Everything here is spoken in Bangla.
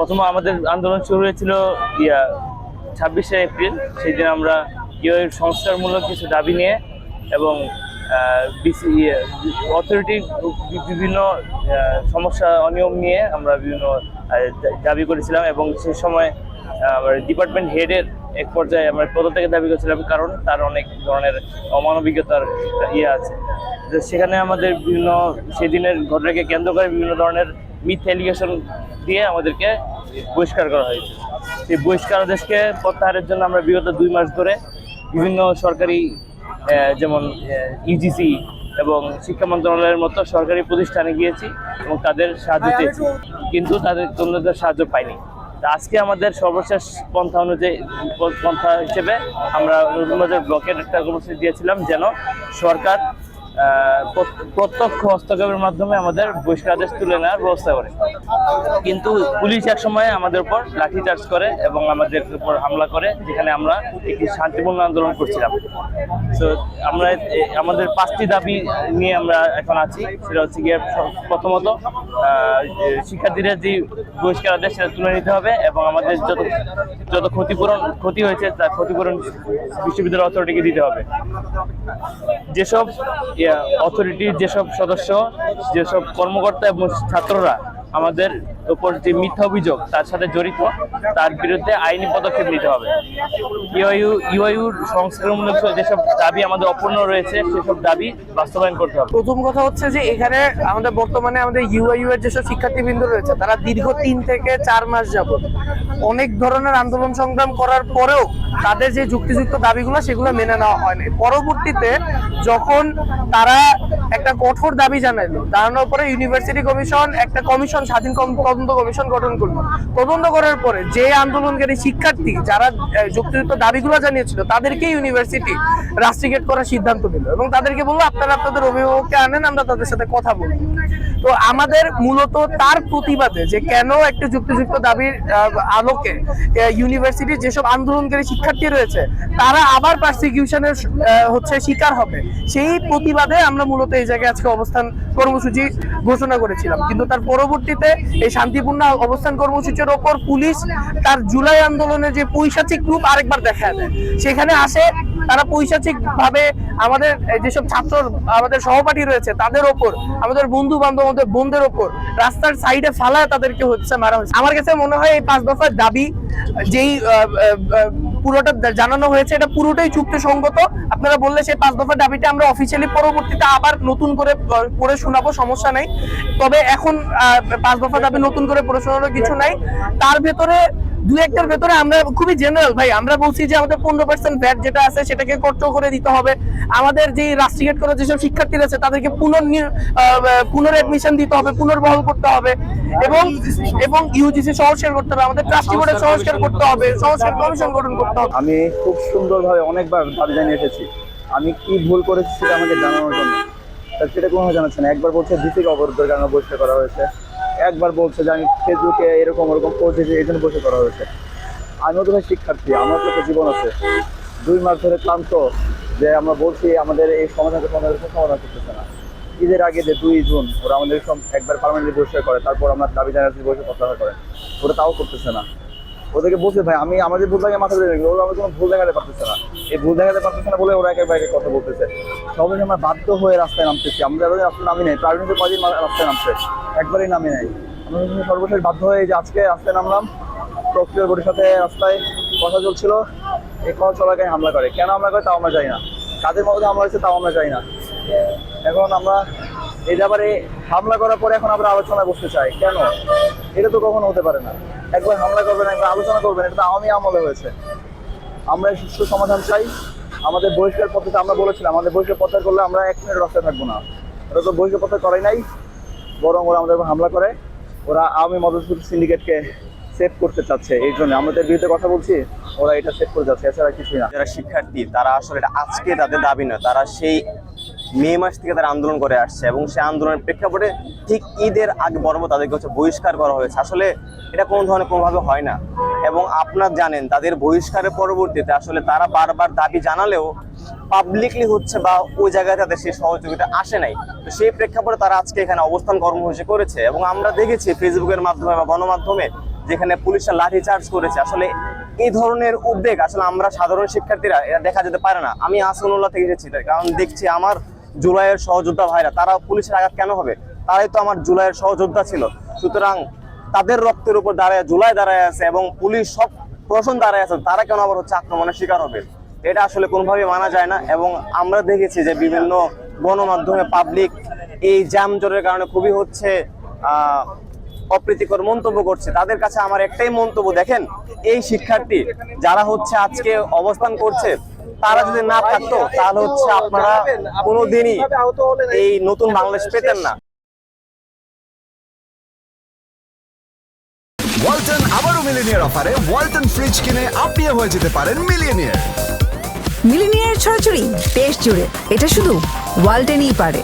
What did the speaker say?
প্রথম আমাদের আন্দোলন শুরু হয়েছিল, ইয়া, ছাব্বিশে এপ্রিল। সেই দিন আমরা ইউএর সংস্কারমূলক কিছু দাবি নিয়ে এবং অথরিটির বিভিন্ন সমস্যা অনিয়ম নিয়ে আমরা বিভিন্ন দাবি করেছিলাম এবং সে সময় আমার ডিপার্টমেন্ট হেডের এক পর্যায়ে আমরা পদত্যাগের দাবি করেছিলাম কারণ তার অনেক ধরনের অমানবিকতার ইয়ে আছে। সেখানে আমাদের বিভিন্ন, সেদিনের ঘটনাকে কেন্দ্র করে বিভিন্ন ধরনের মিথ্যা এলিগেশন দিয়ে আমাদেরকে বহিষ্কার করা হয়েছে। সেই বহিষ্কার আদেশকে প্রত্যাহারের জন্য আমরা বিগত দুই মাস ধরে বিভিন্ন সরকারি যেমন ইজিসি এবং শিক্ষা মন্ত্রণালয়ের মতো সরকারি প্রতিষ্ঠানে গিয়েছি এবং তাদের সাহায্য চেয়েছি। কিন্তু তাদের কোনো সাহায্য পাইনি। তা আজকে আমাদের সর্বশেষ পন্থা অনুযায়ী, পন্থা হিসেবে আমরা নতুন বাজার ব্লকের একটা কর্মসূচি দিয়েছিলাম যেন সরকার প্রত্যক্ষ হস্তক্ষেপের মাধ্যমে আমাদের বহিষ্কার আদেশ তুলে নেওয়ার ব্যবস্থা করে। কিন্তু পুলিশ এক সময় আমাদের উপর লাঠিচার্জ করে এবং আমাদের উপর হামলা করে, যেখানে আমরা একটি শান্তিপূর্ণ আন্দোলন করছিলাম। তো আমরা আমাদের পাঁচটি দাবি নিয়ে আমরা এখন আছি। সেটা হচ্ছে গিয়ে প্রথমত শিক্ষার্থীদের যে বহিষ্কার আদেশ সেটা তুলে নিতে হবে এবং আমাদের যত যত ক্ষতিপূরণ, ক্ষতি হয়েছে তার ক্ষতিপূরণ বিশ্ববিদ্যালয় অথরিটিকে দিতে হবে। যেসব অথরিটির যেসব সদস্য যেসব কর্মকর্তা এবং ছাত্ররা আমাদের উপর যে মিথ্যা অভিযোগ, তার সাথে জড়িত, তার বিরুদ্ধে আইনি পদক্ষেপ নিতে হবে। ইউআইউ ইউআইউর সংস্কারমূলক যেসব দাবি আমাদের অপূর্ণ রয়েছে, সেসব দাবি বাস্তবায়ন করতে হবে। প্রথম কথা হচ্ছে যে এখানে আমাদের বর্তমানে আমাদের ইউআইউ এর যেসব শিক্ষার্থীবৃন্দ রয়েছে, তারা দীর্ঘ তিন থেকে চার মাস যাবত অনেক ধরনের আন্দোলন সংগ্রাম করার পরেও তাদের যে যুক্তিযুক্ত দাবিগুলো, সেগুলো মেনে নেওয়া হয়নি। পরবর্তীতে যখন তারা একটা কঠোর দাবি জানাইলো জানানোর পরে ইউনিভার্সিটি কমিশন একটা কমিশন স্বাধীন কম- তদন্ত কমিশন গঠন করল। তদন্ত করার পরে যে আন্দোলনকারী শিক্ষার্থী যারা যুক্তিযুক্ত দাবিগুলো জানিয়েছিল, তাদেরকে ইউনিভার্সিটি রাস্ট্রিকেট করার সিদ্ধান্ত নিল এবং তাদেরকে বলল, আপনারা আপনাদের অভিভাবককে আনেন, আমরা তাদের সাথে কথা বলব। তো আমাদের মূলত তার প্রতিবাদে যে কেন একটা যুক্তিযুক্ত দাবির আলোকে ইউনিভার্সিটির যেসব আন্দোলনকারী শিক্ষার্থী রয়েছে, তারা আবার পারসিকিউশনের হচ্ছে শিকার হবে। সেই প্রতিবাদে আমরা মূলত এই জায়গায় আজকে অবস্থান কর্মসূচি ঘোষণা করেছিলাম। কিন্তু তার পরবর্তীতে এই শান্তিপূর্ণ অবস্থান কর্মসূচির ওপর পুলিশ তার জুলাই আন্দোলনের যে পৈশাচিক রূপ আরেকবার দেখা দেয়। সেখানে আসে তারা পৈশাচিক ভাবে আমাদের যেসব ছাত্র, আমাদের সহপাঠী রয়েছে, তাদের ওপর, আমাদের বন্ধু বান্ধব আমাদের বোনদের ওপর রাস্তার সাইডে ফালায় তাদেরকে হচ্ছে মারা হয়েছে। আমার কাছে মনে হয় এই পাঁচ দফার দাবি যেই পুরোটা জানানো হয়েছে, এটা পুরোটাই চুক্তি সঙ্গত আপনারা বললে সেই পাঁচ দফার দাবিটা আমরা অফিসিয়ালি পরবর্তীতে আবার নতুন করে পড়ে শোনাবো, সমস্যা নাই। তবে এখন পাঁচ দফা দাবি নতুন করে পড়ে শোনানোর কিছু নাই। তার ভেতরে দুই একটার ভেতরে আমরা খুবই জেনারেল ভাই। আমরা বলছি যে আমাদের পনেরো পার্সেন্ট ভ্যাট যেটা আছে সেটাকে কর্ত করে দিতে হবে। আমাদের যে রাস্ট্রিকেট করা যেসব শিক্ষার্থী আছে তাদেরকে পুনর পুনর অ্যাডমিশন দিতে হবে পুনর্বহাল করতে হবে এবং এবং ইউজিসি সংস্কার করতে হবে। আমাদের ট্রাস্টি বোর্ডের সংস্কার করতে হবে সংস্কার কমিশন গঠন করতে হবে। আমি খুব সুন্দরভাবে অনেকবার দাবি জানিয়ে এসেছি। আমি কি ভুল করেছি সেটা আমাকে জানানোর জন্য। সেটা কোনো জানাচ্ছে না। একবার বলছে ডিসিকে অবরোধের কারণে বহিষ্কার করা হয়েছে। একবার বলছে যে আমি ফেসবুকে এরকম ওরকম পোস্ট দিয়েছি এই জন্য বসে করা হয়েছে। আমিও তো শিক্ষার্থী, আমার তো জীবন আছে। দুই মাস ধরে ক্লান্ত যে আমরা বলছি, আমাদের এই সমাধানকে সমাধান সমাধান করতেছে না। ঈদের আগে যে দুই জুন ওরা আমাদের একবার পার্মানেন্টলি বসে করে, তারপর আমরা দাবি জানাচ্ছি বসে প্রত্যাহার করে। ওরা তাও করতেছে না। ওদেরকে বলছে, ভাই, আমি আমাদের ভুল লাগে মাথা ধরে ওরা আমাদের কোনো ভুল দেখাতে পারতেছে না। এই ভুল দেখাতে পারতেছে না বলে ওরা একের বাইরে কথা বলতেছে। সবাই আমরা বাধ্য হয়ে রাস্তায় নামতেছি। আমরা যারা রাস্তায় নামি নাই প্রাইভেটের কদিন রাস্তায় নামছে? একবারই নামি নাই। আমরা সর্বশেষ বাধ্য হয়ে যে আজকে রাস্তায় নামলাম। প্রক্রিয়ার বোর্ডের সাথে রাস্তায় কথা চলছিল। এই কথা চলাকায় হামলা করে। কেন হামলা করে তাও আমরা যাই না। কাদের মধ্যে হামলা হয়েছে তাও আমরা জানি না। এখন আমরা এই ব্যাপারে হামলা করার পরে এখন আমরা আলোচনায় বসতে চাই। কেন? এটা তো কখনো হতে পারে না। একবার হামলা করবেন, একবার আলোচনা করবেন, এটা তো আওয়ামী আমলে হয়েছে। আমরা সুষ্ঠু সমাধান চাই। আমাদের বহিষ্কার পদ্ধতি, আমরা বলেছিলাম, আমাদের বহিষ্কার প্রত্যাহার করলে আমরা এক মিনিট রাস্তায় থাকব না। ওরা তো বহিষ্কার প্রত্যাহার করাই নাই, বরং ওরা আমাদের হামলা করে। ওরা আওয়ামী মদত সিন্ডিকেটকে সেভ করতে চাচ্ছে, এই জন্য। আমাদের বিরুদ্ধে কথা বলছি, ওরা এটা সেভ করে যাচ্ছে, এছাড়া কিছুই না। যারা শিক্ষার্থী, তারা আসলে আজকে তাদের দাবি নয়, তারা সেই মে মাস থেকে তারা আন্দোলন করে আসছে এবং সেই আন্দোলনের প্রেক্ষাপটে ঠিক ঈদের আগে বরাবর তাদেরকে হচ্ছে বহিষ্কার করা হয়েছে। আসলে এটা কোনো ধরনের কোনোভাবে হয় না। এবং আপনার জানেন, তাদের বহিষ্কারের পরবর্তীতে আসলে তারা বারবার দাবি জানালেও পাবলিকলি হচ্ছে বা ওই জায়গায় তাদের সেই সহযোগিতা আসে নাই। তো সেই প্রেক্ষাপটে তারা আজকে এখানে অবস্থান কর্মসূচি করেছে এবং আমরা দেখেছি ফেসবুকের মাধ্যমে বা গণমাধ্যমে যেখানে পুলিশরা লাঠি চার্জ করেছে। আসলে এই ধরনের উদ্বেগ, আসলে আমরা সাধারণ শিক্ষার্থীরা, এটা দেখা যেতে পারে না। আমি আসনুল্লাহ থেকে এসেছি কারণ দেখছি আমার জুলাইয়ের সহযোদ্ধা ভাইরা, তারা পুলিশের আঘাত কেন হবে? তারাই তো আমার জুলাইয়ের সহযোদ্ধা ছিল। সুতরাং তাদের রক্তের উপর দাঁড়ায়, জুলাই দাঁড়ায় আছে এবং পুলিশ সব প্রশাসন দাঁড়ায় আছে, তারা কেন আবার হচ্ছে আক্রমণের শিকার হবে? এটা আসলে কোনোভাবেই মানা যায় না এবং আমরা দেখেছি যে বিভিন্ন গণমাধ্যমে পাবলিক এই জ্যাম জটের কারণে খুবই হচ্ছে অপ্রীতিকর মন্তব্য করছে। তাদের কাছে আমার একটাই মন্তব্য, দেখেন, এই শিক্ষার্থী যারা হচ্ছে আজকে অবস্থান করছে তারা যদি না থাকতো তাহলে হচ্ছে আপনারা কোনোদিনই এই নতুন বাংলাদেশ পেতেন না। ওয়ালটন আবারও মিলিনিয়ার অফারে ওয়ালটন ফ্রিজ কিনে আপনিও হয়ে যেতে পারেন মিলিনিয়ার। মিলিনিয়ার ছড়াছড়ি দেশ জুড়ে। এটা শুধু ওয়ালটেনই পারে।